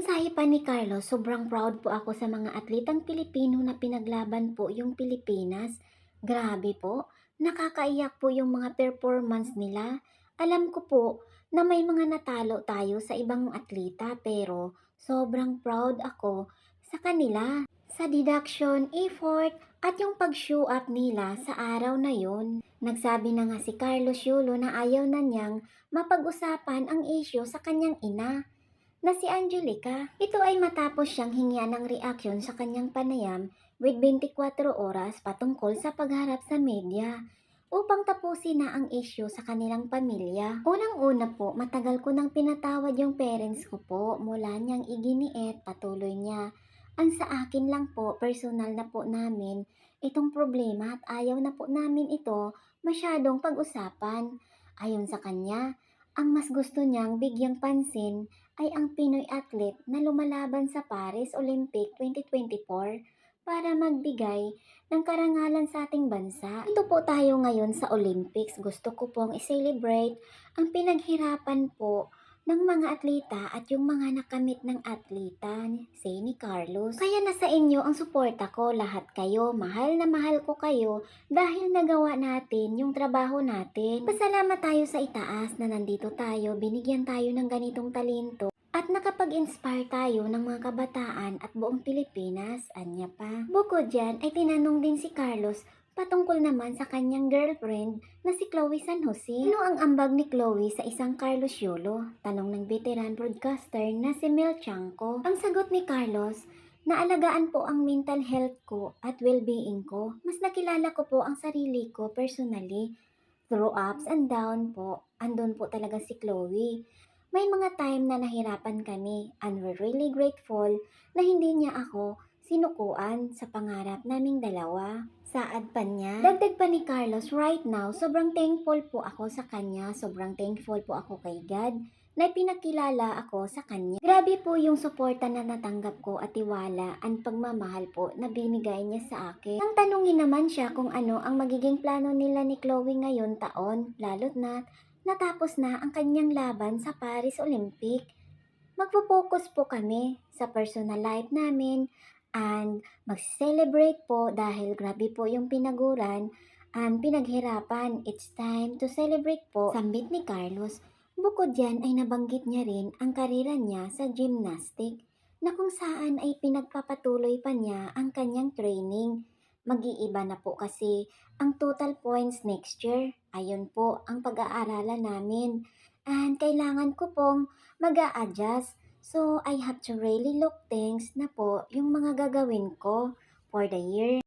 mensahe pa ni Carlos, sobrang proud po ako sa mga atletang Pilipino na pinaglaban po yung Pilipinas. Grabe po, nakakaiyak po yung mga performance nila. Alam ko po na may mga natalo tayo sa ibang atleta pero sobrang proud ako sa kanila. Sa deduction, effort, at yung pag-show up nila sa araw na yon. Nagsabi na nga si Carlos Yulo na ayaw na niyang mapag-usapan ang issue sa kanyang ina na si Angelica. Ito ay matapos siyang hingian ng reaksyon sa kanyang panayam with 24 oras patungkol sa pagharap sa media upang tapusin na ang issue sa kanilang pamilya. Unang-una po, matagal ko nang pinatawad yung parents ko po mula niyang iginiit patuloy niya. Ang sa akin lang po, personal na po namin itong problema at ayaw na po namin ito masyadong pag-usapan. Ayon sa kanya, ang mas gusto niyang bigyang pansin ay ang Pinoy athlete na lumalaban sa Paris Olympic 2024 para magbigay ng karangalan sa ating bansa. Ito po tayo ngayon sa Olympics. Gusto ko pong i-celebrate ang pinaghirapan po ng mga atleta at yung mga nakamit ng atleta, say ni Carlos. Kaya nasa inyo ang suporta ko, lahat kayo, mahal na mahal ko kayo dahil nagawa natin yung trabaho natin. Pasalamat tayo sa itaas na nandito tayo, binigyan tayo ng ganitong talento at nakapag-inspire tayo ng mga kabataan at buong Pilipinas, anya pa. Bukod dyan ay tinanong din si Carlos patungkol naman sa kanyang girlfriend na si Chloe San Jose. Ano ang ambag ni Chloe sa isang Carlos Yolo? Tanong ng veteran broadcaster na si Mel Chanco. Ang sagot ni Carlos, Naalagaan po ang mental health ko at well-being ko. Mas nakilala ko po ang sarili ko personally. Through ups and down po, andun po talaga si Chloe. May mga time na nahirapan kami and we're really grateful na hindi niya ako sinukuan sa pangarap naming dalawa. Saad pa niya. Dagdag pa ni Carlos, right now, sobrang thankful po ako sa kanya. Sobrang thankful po ako kay God na pinakilala ako sa kanya. Grabe po yung suporta na natanggap ko at tiwala ang pagmamahal po na binigay niya sa akin. Nang tanungin naman siya kung ano ang magiging plano nila ni Chloe ngayon taon, lalo't na natapos na ang kanyang laban sa Paris Olympic. Magpo-focus po kami sa personal life namin and mag-celebrate po dahil grabe po yung pinaguran and pinaghirapan. It's time to celebrate po, sambit ni Carlos. Bukod dyan ay nabanggit niya rin ang karera niya sa gymnastic na kung saan ay pinagpapatuloy pa niya ang kanyang training. Mag-iiba na po kasi ang total points next year. Ayun po ang pag-aaralan namin. And kailangan ko pong mag adjust So, I have to really look things na po yung mga gagawin ko for the year.